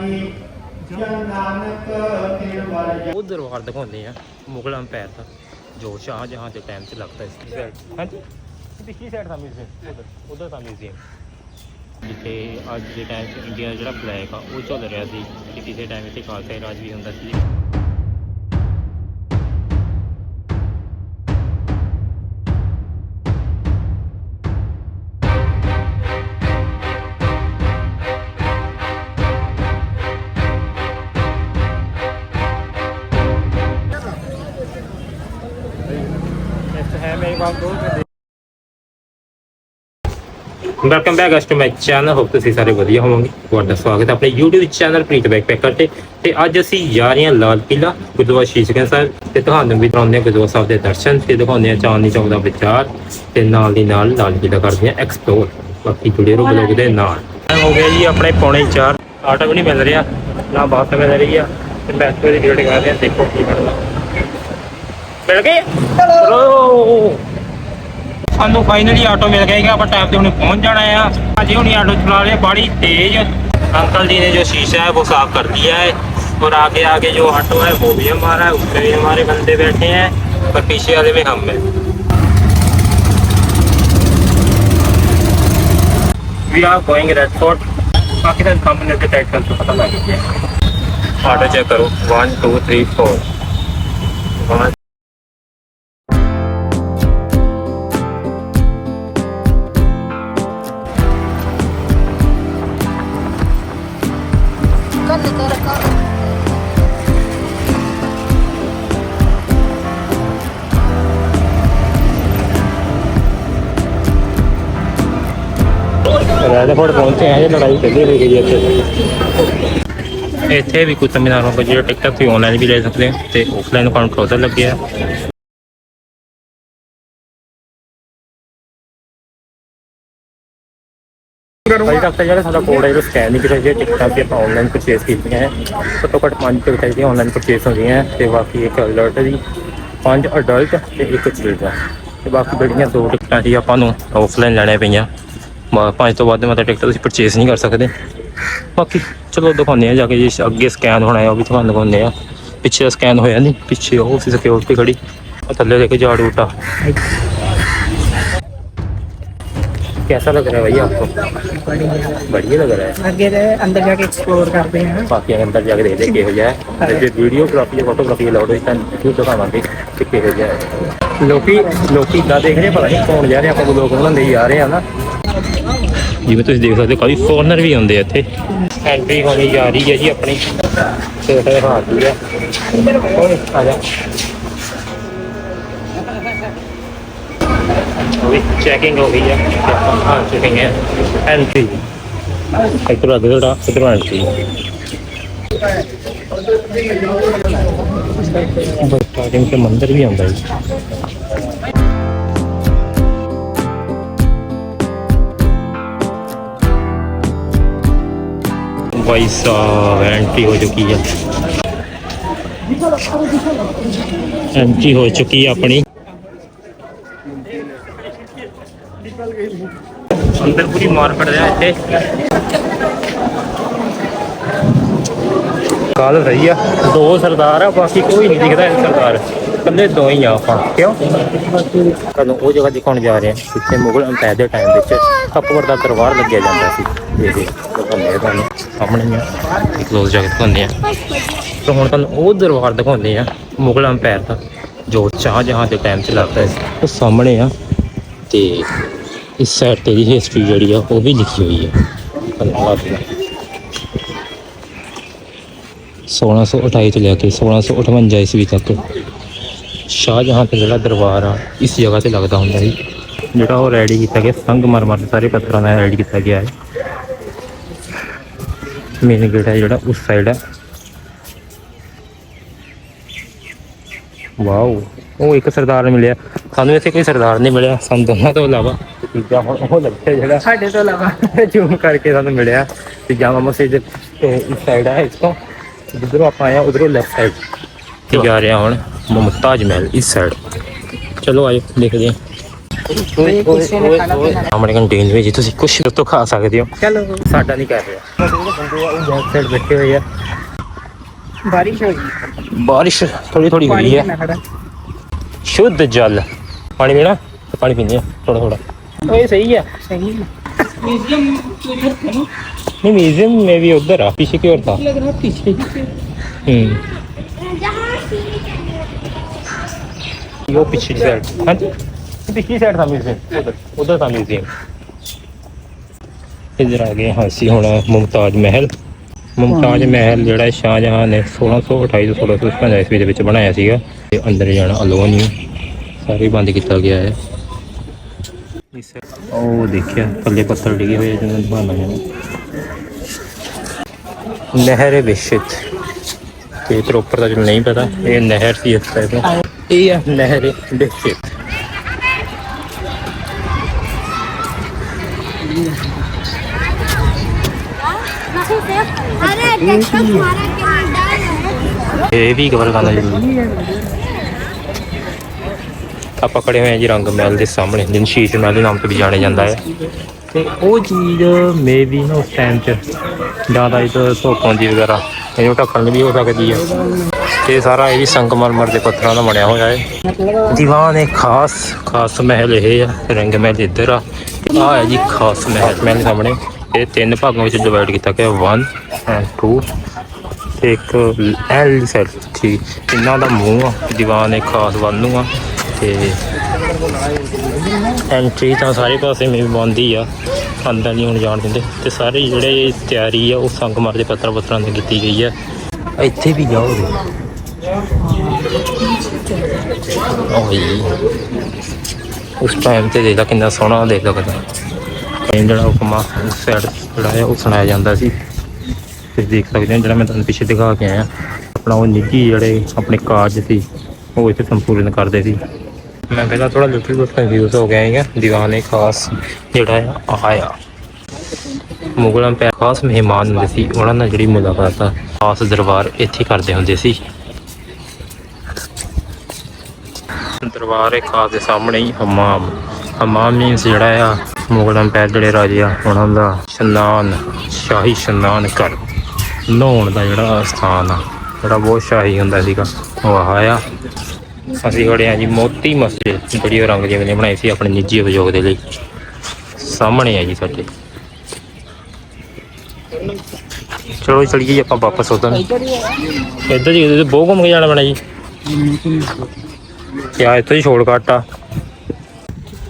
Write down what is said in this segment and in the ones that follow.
ਜੀ ਜਨ ਨਾਨਕ ਤਿਨ ਵਰ ਉਹ ਦਰਬਾਰ ਦਿਖਾਉਂਦੇ ਆ ਮੁਗਲ ਅੰਪਾਇਰ ਦਾ। ਜੋ ਸ਼ਾਹਜਹਾਂ ਦੇ ਟਾਈਮ 'ਚ ਲੱਗਦਾ ਸੀ। ਸਾਈਡ ਹਾਂਜੀ? ਪਿਛਲੀ ਸਾਈਡ ਦਾ ਮਿਊਜ਼ੀਅਮ ਉਧਰ ਉਧਰ ਦਾ ਮਿਊਜ਼ੀਅਮ ਜਿੱਥੇ ਅੱਜ ਦੇ ਟਾਈਮ 'ਚ ਇੰਡੀਆ ਜਿਹੜਾ ਫਲੈਗ ਆ ਉਹ ਚੱਲ ਰਿਹਾ ਸੀ। ਕਿ ਕਿਸੇ ਟਾਈਮ ਇੱਥੇ ਖਾਲਸਾ ਰਾਜ ਵੀ ਹੁੰਦਾ ਸੀ। Welcome back to my channel hope ਤੁਸੀਂ ਸਾਰੇ ਵਧੀਆ ਹੋਵੋਗੇ। ਤੁਹਾਡਾ ਸਵਾਗਤ ਹੈ ਆਪਣੇ YouTube ਚੈਨਲ ਪ੍ਰੀਤ ਬੈਕਪੈਕਰ ਤੇ। ਤੇ ਅੱਜ ਅਸੀਂ ਜਾ ਰਹੇ ਹਾਂ ਲਾਲ ਕਿਲਾ ਗੁਰਦੁਆਰਾ ਸ਼ੀਸ਼ਗੰਜ ਸਾਹਿਬ। ਤੇ ਤੁਹਾਨੂੰ ਵੀ ਕਰਾਉਂਦੇ ਹਾਂ ਗੁਰਦੁਆਰਾ ਸਾਹਿਬ ਦੇ ਦਰਸ਼ਨ। ਤੇ ਦਿਖਾਉਂਦੇ ਹਾਂ ਚਾਂਦਨੀ ਚੌਕ ਦਾ ਵਿਚਾਰ। ਤੇ ਨਾਲ ਦੀ ਨਾਲ ਲਾਲ ਕਿਲਾ ਕਰਦੇ ਹਾਂ ਐਕਸਪਲੋਰ ਬਾਕੀ ਜੁੜੇ ਰਹੋ ਬਲੌਗ ਦੇ ਨਾਲ। ਹੋ ਗਿਆ ਜੀ ਆਪਣੇ ਪੌਣੇ 4 ਆਟੋ ਵੀ ਨਹੀਂ ਮਿਲ ਰਿਹਾ। ਨਾ ਬੱਸ ਮਿਲ ਰਹੀ ਆ। ਤੇ ਬੈਠੋ ਦੀ ਵੇਟ ਕਰਦੇ ਹਾਂ। ਦੇਖੋ ਕੀ ਬਣਦਾ। ਮਿਲ ਗਏ? ਚਲੋ ਸਾਨੂੰ ਫਾਈਨਲੀ ਆਟੋ ਮਿਲ ਗਿਆ ਕਿ ਆਪਾਂ ਟਾਈਮ ਤੇ ਹੁਣੇ ਪਹੁੰਚ ਜਾਣਾ ਆ ਅਜੇ ਹੁਣੀ ਆਟੋ ਚਲਾ ਲਿਆ ਬੜੀ ਤੇਜ਼ अंकल जी ने जो शीशा है वो साफ कर दिया है और आगे आगे जो ऑटो है वो भी हमारा है उसमें भी हमारे बंदे बैठे हैं और पीछे वाले में हम हैं we are going Red Fort Pakistan company के टाइटल से पता लग गया ऑटो चेक करो one two three four one ਕੰਨ ਤੇ ਰੱਖਾ ਰੈਡਫੋਰਡ ਪਹੁੰਚੇ ਆ ਜੇ ਲੜਾਈ ਚੱਲੀ ਰਹੀ ਗਈ ਇੱਥੇ ਇੱਥੇ ਵੀ ਕੁਝ ਸੈਮੀਨਾਰਾਂ ਕੋ ਜਿਹੜਾ ਟਿਕਟ ਤੁਸੀਂ ਆਨਲਾਈਨ ਵੀ ਲੈ ਸਕਦੇ ਹੋ ਤੇ ਆਫਲਾਈਨ ਕਾਊਂਟਰ ਲੱਗਿਆ ਭਾਈ ਸਾਹਿਬ ਤਾਂ ਜਿਹੜਾ ਸਾਡਾ ਕੋਡ ਹੈ ਉਹ ਸਕੈਨ ਨਹੀਂ ਕੀਤਾ ਗਿਆ ਟਿਕਟਾਂ ਵੀ ਆਪਾਂ ਆਨਲਾਈਨ ਪਰਚੇਸ ਕੀਤੀਆਂ ਹੈ। ਘੱਟੋ ਘੱਟ ਪੰਜ ਟਿਕਟਾਂ ਜਿਹੜੀਆਂ ਆਨਲਾਈਨ ਪਰਚੇਸ ਹੁੰਦੀਆਂ ਹੈ ਤੇ ਬਾਕੀ ਇੱਕ ਅਡਲਟ ਜੀ। ਪੰਜ ਅਡਲਟ ਤੇ ਇੱਕ ਚਿਲਡਰਨ ਤੇ ਬਾਕੀ ਜਿਹੜੀਆਂ ਦੋ ਟਿਕਟਾਂ ਜੀ ਆਪਾਂ ਨੂੰ ਆਫਲਾਈਨ ਲੈਣੇ ਪਈਆਂ। ਪੰਜ ਤੋਂ ਵੱਧ ਮਤਲਬ ਟਿਕਟ ਤੁਸੀਂ ਪਰਚੇਸ ਨਹੀਂ ਕਰ ਸਕਦੇ। ਬਾਕੀ ਚਲੋ ਦਿਖਾਉਂਦੇ ਆ ਜਾ ਕੇ ਜੇ, ਅੱਗੇ ਸਕੈਨ ਹੋਣਾ ਹੈ, ਉਹ ਵੀ ਤੁਹਾਨੂੰ ਦਿਖਾਉਂਦੇ ਆ ਪਿੱਛੇ ਸਕੈਨ ਹੋਇਆ ਨਹੀਂ, ਪਿੱਛੇ ਉਹ ਸੀ ਸਿਕਿਉਰਿਟੀ ਖੜੀ। ਥੱਲੇ ਦੇਖੋ ਝਾੜੂ ਟਾ कैसा लग रहा है भैया आपको बढ़िया लग रहा है ਅੱਗੇ ਦੇ ਅੰਦਰ ਜਾ ਕੇ ਐਕਸਪਲੋਰ ਕਰਦੇ ਹਾਂ ਬਾਕੀ ਅੰਦਰ ਜਾ ਕੇ ਦੇਖਦੇ ਕਿਹੋ ਜਿਹਾ ਹੈ ਤੇ ਜੇ ਵੀਡੀਓਗ੍ਰਾਫੀ ਜਾਂ ਫੋਟੋਗ੍ਰਾਫੀ ਅਲਾਉਡ ਹੋਈ ਤਾਂ ਜ਼ਰੂਰ ਦਿਖਾਵਾਂਗੇ ਕਿ ਕਿਹੋ ਜਿਹਾ ਹੈ ਲੋਕੀ ਲੋਕੀ ਦਾ ਦੇਖ ਰਹੇ ਪਤਾ ਨਹੀਂ ਕੌਣ ਜਾ ਰਹੇ ਆਪਾਂ ਲੋਕ ਬਣਾਉਂਦੇ ਹੀ ਜਾ ਰਹੇ ਆ ਨਾ ਜਿਵੇਂ ਤੁਸੀਂ ਦੇਖ ਸਕਦੇ ਹੋ ਕਾਫੀ ਫੋਰਨਰ ਵੀ ਆਉਂਦੇ ਆ ਇੱਥੇ ਐਂਟਰੀ ਹੋਣੀ ਜਾ ਰਹੀ ਹੈ ਜੀ ਆਪਣੀ ਤੇ ਇਹ ਹਾਥ ਹੀ ਆ ਓਏ ਆ ਜਾ ਵੀ ਚੈਕਿੰਗ ਹੋ ਗਈ ਹੈ ਤੇ ਆਪਾਂ ਆ ਚੁੱਕੇ ਹਾਂ ਐਂਟਰੀ ਇਧਰ ਅਗੜਾ ਇਧਰ ਐਂਟਰੀ ਬਸ ਸਟਾਰਟਿੰਗ ਤੇ ਮੰਦਿਰ ਵੀ ਆਉਂਦਾ ਜੀ भाई साहब एंट्री हो चुकी है एंट्री हो चुकी है अपनी ਅੰਦਰ ਪੂਰੀ ਮਾਰਕੀਟ ਹੈ ਇੱਥੇ ਕਾਲ ਰਹੀ ਆ। ਦੋ ਸਰਦਾਰ ਆ ਬਾਕੀ ਕੋਈ ਨਹੀਂ ਦਿਖਦਾ ਇਹ ਸਰਦਾਰ। ਕੱਲੇ ਦੋ ਹੀ ਆ ਆਪਾਂ। ਕਿਉਂ? ਤੁਹਾਨੂੰ ਉਹ ਜਗ੍ਹਾ ਦਿਖਾਉਣ ਜਾ ਰਹੇ ਆ ਜਿੱਥੇ ਮੁਗਲ ਅੰਪਾਇਰ ਦੇ ਟਾਈਮ ਵਿੱਚ ਅਕਬਰ ਦਾ ਦਰਬਾਰ ਲੱਗਿਆ ਜਾਂਦਾ ਸੀ। ਇਹ ਦੇ ਤੁਹਾਨੂੰ ਤੁਹਾਨੂੰ। ਸਾਹਮਣੇ ਆ। ਕਲੋਜ਼ ਜਾ ਕੇ ਦਿਖਾਉਂਦੇ ਆ। ਤਾਂ ਹੁਣ ਤੁਹਾਨੂੰ ਉਹ ਦਰਬਾਰ ਦਿਖਾਉਂਦੇ ਆ ਮੁਗਲ ਅੰਪੈਰ ਦਾ ਜੋ ਚਾਹ ਜਹਾਂ ਦੇ ਟਾਈਮ 'ਚ ਲੱਗਦਾ ਸੀ। ਉਹ ਸਾਹਮਣੇ ਆ। ਤੇ ਇਸ ਸਾਈਡ ਤੇ ਦੀ ਹਿਸਟਰੀ ਜਿਹੜੀ ਆ, ਉਹ ਵੀ ਲਿਖੀ ਹੋਈ ਹੈ ਧੰਨਵਾਦ 1628 ਤੋਂ ਲੈ ਕੇ 1658 ਈਸਵੀ ਤੱਕ ਸ਼ਾਹਜਹਾਂ ਤੇ ਜਿਹੜਾ ਦਰਬਾਰ ਆ, ਇਸ ਜਗ੍ਹਾ ਤੇ ਲੱਗਦਾ ਹੁੰਦਾ ਸੀ। ਜਿਹੜਾ ਉਹ ਰੈਡੀ ਕੀਤਾ ਗਿਆ ਸੰਗਮਰਮਰ ਦੇ ਸਾਰੇ ਪੱਥਰਾਂ ਨਾਲ ਰੈਡੀ ਕੀਤਾ ਗਿਆ ਹੈ। ਮੇਨ ਗੇਟ ਹੈ ਜਿਹੜਾ, ਉਸ ਸਾਈਡ ਹੈ। ਵਾਓ ਉਹ ਇੱਕ ਸਰਦਾਰ ਮਿਲਿਆ। ਸਾਨੂੰ ਇੱਥੇ ਕੋਈ ਸਰਦਾਰ ਨਹੀਂ ਮਿਲਿਆ ਸਾਨੂੰ ਦੋਨਾਂ ਤੋਂ ਇਲਾਵਾ ਤੇ ਤੀਜਾ ਹੁਣ ਉਹ ਲੱਗਿਆ ਜਿਹੜਾ ਸਾਡੇ ਤੋਂ ਇਲਾਵਾ। ਜੂਮ ਕਰਕੇ ਸਾਨੂੰ ਮਿਲਿਆ। ਤੇ ਜਾਮਾ ਮਸਜਿਦ ਤੇ ਇਸ ਸਾਈਡ ਹੈ ਇਸ ਤੋਂ। ਜਿੱਧਰੋਂ ਆਪਾਂ ਆਏ ਆ ਉਧਰੋਂ ਲੈਫਟ ਸਾਈਡ ਤੇ ਜਾ ਰਹੇ ਹੁਣ ਮੁਮਤਾਜ ਮਹਿਲ ਇਸ ਸਾਈਡ ਚਲੋ ਆਇਓ ਦੇਖਦੇ ਹਾਂ। ਸਾਹਮਣੇ ਕੰਟੀਨ ਵਿੱਚ ਤੁਸੀਂ ਕੁਝ ਤੋਂ ਖਾ ਸਕਦੇ ਹੋ। ਚਲੋ। ਸਾਡਾ ਨਹੀਂ ਕਰ ਰਿਹਾ। ਬੰਦੇ ਆ ਉਹ ਬੈਕ ਸਾਈਡ ਬੈਠੇ ਹੋਏ ਆ। ਬਾਰਿਸ਼ ਹੋਈ ਬਾਰਿਸ਼ ਥੋੜੀ ਥੋੜੀ ਹੋਈ ਹੈ। ਨਾ ਖੜਾ शुद्ध जल पानी पीना तो पानी पीने थोड़ा थोड़ा तो ये सही है सही है नहीं म्यूजियम में भी उधर आ पीछे की ओर था लग रहा है पीछे ही हम्म वो पिछली साइड हाँ जी ये पिछली साइड था म्यूजियम उधर उधर था म्यूजियम इधर आ गए हाँ सी होना मुमताज महल ਮੁਮਤਾਜ ਮਹਿਲ ਜਿਹੜਾ ਸ਼ਾਹਜਹਾਂ ਨੇ 1628 ਤੋਂ 1655 ਈਸਵੀ ਦੇ ਵਿੱਚ ਬਣਾਇਆ ਸੀਗਾ ਤੇ ਅੰਦਰ ਜਾਣਾ ਅਲੋਨ ਹੀ ਸਾਰੇ ਬੰਦ ਕੀਤਾ ਗਿਆ ਹੈ। ਉਹ ਦੇਖਿਆ ਥੱਲੇ ਪੱਥਰ ਡਿੱਗੇ ਹੋਏ ਜਿਹਨਾਂ ਨੂੰ ਬਹਾਨਾ ਹੈ। ਨਹਿਰ ਵਿਸ਼ਿਤ। ਤੇ ਪ੍ਰੋਪਰ ਦਾ ਜਿਹਨੂੰ ਨਹੀਂ ਪਤਾ ਇਹ ਨਹਿਰ ਸੀ ਇਸ ਟਾਈਪ ਇਹ ਹੈ ਨਹਿਰ ਵਿਸ਼ਿਤ। ਇਹ ਵੀ ਕਵਰ ਕਰਨਾ ਜੀ ਆਪਾਂ ਖੜੇ ਹੋਏ ਹਾਂ ਜੀ ਰੰਗ ਮਹਿਲ ਦੇ ਸਾਹਮਣੇ, ਜਿਹਨੂੰ ਸ਼ੀਸ਼ ਮਹਿਲ ਦੇ ਨਾਮ ਤੋਂ ਵੀ ਜਾਣਿਆ ਜਾਂਦਾ ਹੈ। ਤੇ ਉਹ ਚੀਜ਼ ਮੇ ਵੀ ਨਾ ਉਸ ਟਾਈਮ 'ਚ ਜ਼ਿਆਦਾ ਇਹ ਧੁੱਪ ਆਉਂਦੀ ਵਗੈਰਾ ਇਹਨੂੰ ਢੱਕਣ ਵੀ ਹੋ ਸਕਦੀ ਹੈ ਤੇ ਸਾਰਾ ਇਹ ਵੀ ਸੰਗਮਰਮਰ ਦੇ ਪੱਥਰਾਂ ਦਾ ਬਣਿਆ ਹੋਇਆ ਹੈ। ਦੀਵਾਨ ਇਹ ਖਾਸ ਖਾਸ ਮਹਿਲ ਇਹ ਆ, ਰੰਗ ਮਹਿਲ ਇੱਧਰ ਆ। ਆ ਹੈ ਜੀ ਖਾਸ ਮਹਿਲ ਮਹਿਲ ਦੇ ਸਾਹਮਣੇ। ਇਹ ਤਿੰਨ ਭਾਗਾਂ ਵਿੱਚ ਡਿਵਾਈਡ ਕੀਤਾ ਗਿਆ 1 ਐਂਡ 2 ਤੇ ਇੱਕ ਐਲ ਸਾਈਡ ਠੀਕ। ਇਹਨਾਂ ਦਾ ਮੂੰਹ ਆ, ਦੀਵਾਨ ਇੱਕ ਖਾਸ ਵੱਲ ਨੂੰ ਆ। ਤੇ ਐਂਟਰੀ ਤਾਂ ਸਾਰੇ ਪਾਸੇ ਮੇਂ ਬੰਦੀ ਆ। ਅੰਦਰ ਨਹੀਂ ਹੁਣ ਜਾਣ ਦਿੰਦੇ। ਤੇ ਸਾਰੇ ਜਿਹੜੇ ਤਿਆਰੀ ਆ, ਉਹ ਸੰਗਮਰ ਦੇ ਪੱਤਰ ਪੱਤਰਾਂ ਦੀ ਕੀਤੀ ਗਈ ਆ। ਇੱਥੇ ਵੀ ਜਾਓਗੇ ਓਏ। ਉਸ ਟਾਈਮ ਤੇ ਦੇਖਦਾ ਕਿੰਨਾ ਸੋਹਣਾ ਦੇਖਦਾ ਕਦਾ। ਜਿਹੜਾ ਹੁਕਮਾ ਉਸ ਸਾਈਡ ਜਿਹੜਾ ਹੈ ਉਹ ਸੁਣਾਇਆ ਜਾਂਦਾ ਸੀ। ਤੁਸੀਂ ਦੇਖ ਸਕਦੇ ਹੋ ਜਿਹੜਾ ਮੈਂ ਤੁਹਾਨੂੰ ਪਿੱਛੇ ਦਿਖਾ ਕੇ ਆਇਆ। ਆਪਣਾ ਉਹ ਨਿੱਜੀ ਜਿਹੜੇ ਆਪਣੇ ਕਾਰਜ ਸੀ, ਉਹ ਇੱਥੇ ਸੰਪੂਰਨ ਕਰਦੇ ਸੀ। ਮੈਂ ਪਹਿਲਾਂ ਥੋੜਾ ਲਿਟਲ ਬਿਟ ਕਨਫਿਊਜ਼ ਹੋ ਗਿਆ ਹਾਂ ਦੀਵਾਨੇ ਖਾਸ ਜਿਹੜਾ ਆ ਆਇਆ ਮੁਗਲਾਂ ਪੈ ਖਾਸ ਮਹਿਮਾਨ ਹੁੰਦੇ ਸੀ, ਉਹਨਾਂ ਨਾਲ ਜਿਹੜੀ ਮੁਲਾਕਾਤ ਆ, ਖਾਸ ਦਰਬਾਰ ਇੱਥੇ ਕਰਦੇ ਹੁੰਦੇ ਸੀ। ਦਰਬਾਰ ਇੱਕ ਖਾਸ ਦੇ ਸਾਹਮਣੇ ਹੀ ਹਮਾਮ। ਹਮਾਮ ਮੀਨਸ ਜਿਹੜਾ ਆ, ਮੁਗਲਾਂ ਪੈ ਜਿਹੜੇ ਰਾਜੇ ਆ, ਉਹਨਾਂ ਦਾ ਸਨਾਨ, ਸ਼ਾਹੀ ਸਨਾਨ ਕਰ ਨਹਾਉਣ ਦਾ ਜਿਹੜਾ ਸਥਾਨ ਆ, ਜਿਹੜਾ ਬਹੁਤ ਸ਼ਾਹੀ ਹੁੰਦਾ ਸੀਗਾ, ਉਹ ਆਹ ਅਸੀਂ ਖੜੇ ਆ ਜੀ ਮੋਤੀ ਮਸਜਿਦ, ਜਿਹੜੀ ਔਰੰਗਜ਼ੇਬ ਨੇ ਬਣਾਈ ਸੀ ਆਪਣੇ ਨਿੱਜੀ ਉਪਯੋਗ ਦੇ ਲਈ। ਸਾਹਮਣੇ ਆ ਜੀ ਸਾਡੇ। ਚਲੋ ਚਲੀਏ ਜੀ ਆਪਾਂ ਵਾਪਸ ਉਧਰ ਇੱਧਰ ਜੀ, ਇੱਧਰ ਬਹੁਤ ਘੁੰਮ ਕੇ ਜਾਣਾ ਪੈਣਾ ਜੀ। ਕਿਆ, ਇੱਥੇ ਹੀ ਛੋੜ ਸ਼ੋਰਟਕਟ ਆ।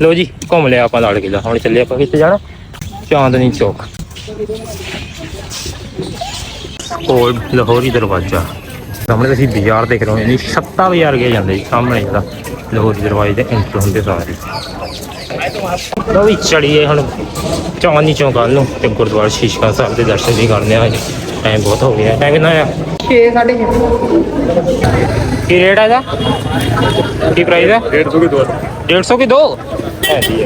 ਲੋ ਜੀ, ਘੁੰਮ ਲਿਆ ਆਪਾਂ ਲਾਲ ਕਿਲਾ ਹੁਣ ਚੱਲੇ ਆਪਾਂ ਕਿੱਥੇ ਜਾਣਾ? ਚਾਂਦਨੀ ਚੌਕ। ਕੋਲ ਲਾਹੌਰੀ ਦਰਵਾਜ਼ਾ। ਸਾਹਮਣੇ ਤੁਸੀਂ ਬਾਜ਼ਾਰ ਦੇਖ ਰਹੇ ਹੋ ਜੀ ਸੱਤਾ ਬਾਜ਼ਾਰ ਗਿਆ ਜਾਂਦਾ ਜੀ ਸਾਹਮਣੇ ਜਿਹੜਾ ਲਾਹੌਰੀ ਦਰਵਾਜ਼ੇ ਦੇ ਐਂਟਰ ਹੁੰਦੇ ਸਾਰੇ। ਲੋ ਵੀ ਚੜੀਏ ਹੁਣ ਚੌਂਨੀ ਚੌਂਕਾਂ ਨੂੰ ਤੇ ਗੁਰਦੁਆਰਾ ਸ਼ੀਸ਼ਕਾ ਸਾਹਿਬ ਦੇ ਦਰਸ਼ਨ ਵੀ ਕਰਨੇ ਆ ਜੀ ਟਾਈਮ ਬਹੁਤ ਹੋ ਗਿਆ। ਟਾਈਮ ਕਿੰਨਾ ਆ? 6 ਕੀ ਰੇਟ ਆ ਦਾ ਕੀ ਪ੍ਰਾਈਸ ਆ? 150 ਕੀ ਦੋ? 150 ਕੀ ਦੋ? ਹੈ ਜੀ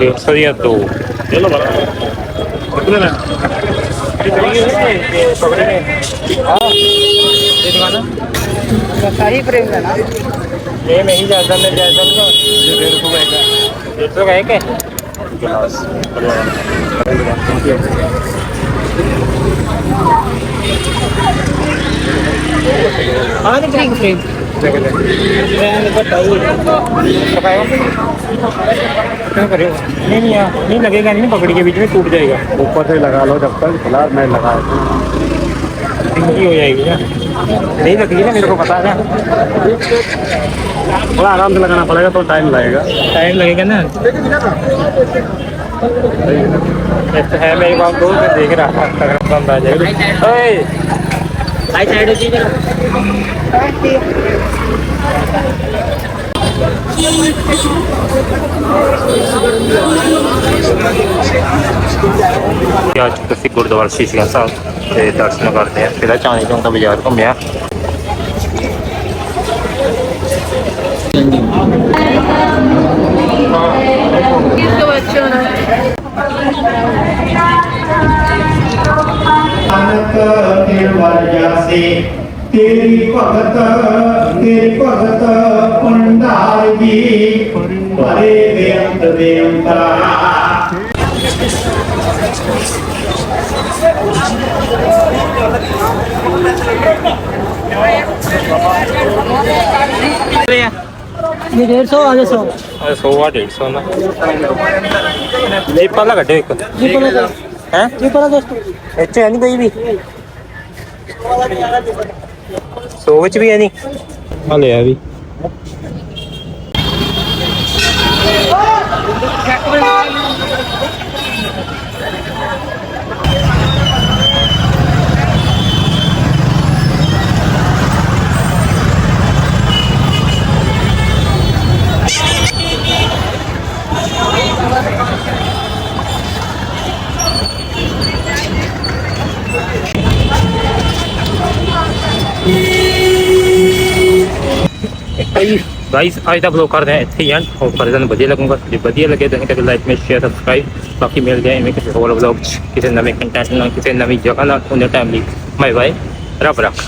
150 ਦੀ। ਦੋ ਚਲੋ ਬੜਾ। ਕਿੰਨੇ ਲੈਣਾ? ਇਹ ਤਰੀਕੇ ਨੇ ਪ੍ਰੋਗਰਾਮ में सारी फ्रेम है ना। ये मैं ही ज़्यादा मैं ज़्यादा ये डेढ़ सौ का एक है। डेढ़ सौ का है? हाँ तो ठीक फ्रेम नहीं नहीं नहीं लगेगा नहीं पकड़ी के बीच में टूट जाएगा। ऊपर से लगा लो जब तक फ़िलहाल मैं लगा हो जाएगी ना। नहीं लगेगी ना मेरे को पता है ना थोड़ा आराम से लगाना पड़ेगा तो टाइम लगेगा टाइम लगेगा ना ऐसा है मेरी बात दो मैं देख रहा था अगर बंद आ जाएगा आज ਤੁਸੀਂ ਗੁਰਦੁਆਰਾ ਸ਼ੀਸ਼ਗੰਜ ਸਾਹਿਬ ਤੇ ਦਰਸ਼ਨ ਕਰਦੇ ਆ ਫਿਰ ਚਾਂਦੀ ਚੌਂਕ ਦਾ ਬਾਜ਼ਾਰ ਘੁੰਮਿਆ ਅਨੰਤ ਤੇਰ ਵਰਜਾ ਸੇ ਤੇਰੀ ਭਗਤ ਤੇਰੀ ਭਗਤ ਭੰਡਾਰ ਜੀ ਭਰੇ ਬੇਅੰਤ ਬੇਅੰਤਾ ये डेढ़ सौ आगे सौ 100 ਆ 150 ਨਾ ਨਹੀਂ ਪੱਲਾ ਕੱਢੋ ਇੱਕ जी पड़ा दो ਹੈ जी पड़ा दोस्तों ਇੱਥੇ ਹੈ ਨਹੀਂ ਕੋਈ ਵੀ 100 ਵਿੱਚ ਵੀ ਹੈ ਨਹੀਂ ਆ ਵੀ। ਭਾਈ ਗਾਈਸ ਅੱਜ ਦਾ ਬਲੌਗ ਕਰਦੇ ਹਾਂ ਇੱਥੇ ਹੀ ਐਂਡ ਹੋਪ ਕਰਦੇ ਤੁਹਾਨੂੰ ਵਧੀਆ ਲੱਗੂਗਾ, ਜੇ ਵਧੀਆ ਲੱਗੇ ਤਾਂ ਕਦੇ ਲਾਈਕ ਮੇ ਸ਼ੇਅਰ ਸਬਸਕ੍ਰਾਈਬ ਬਾਕੀ ਮਿਲ ਗਿਆ ਐਵੇਂ ਕਿਸੇ ਹੋਰ ਬਲੌਗ 'ਚ, ਕਿਸੇ ਨਵੇਂ ਕੰਟੈਂਟ ਨਾਲ, ਕਿਸੇ ਨਵੀਂ ਜਗ੍ਹਾ ਨਾਲ। ਉਹਨੇ ਟਾਈਮ ਲਈ ਬਾਏ ਬਾਏ ਰੱਬ ਰੱਖ।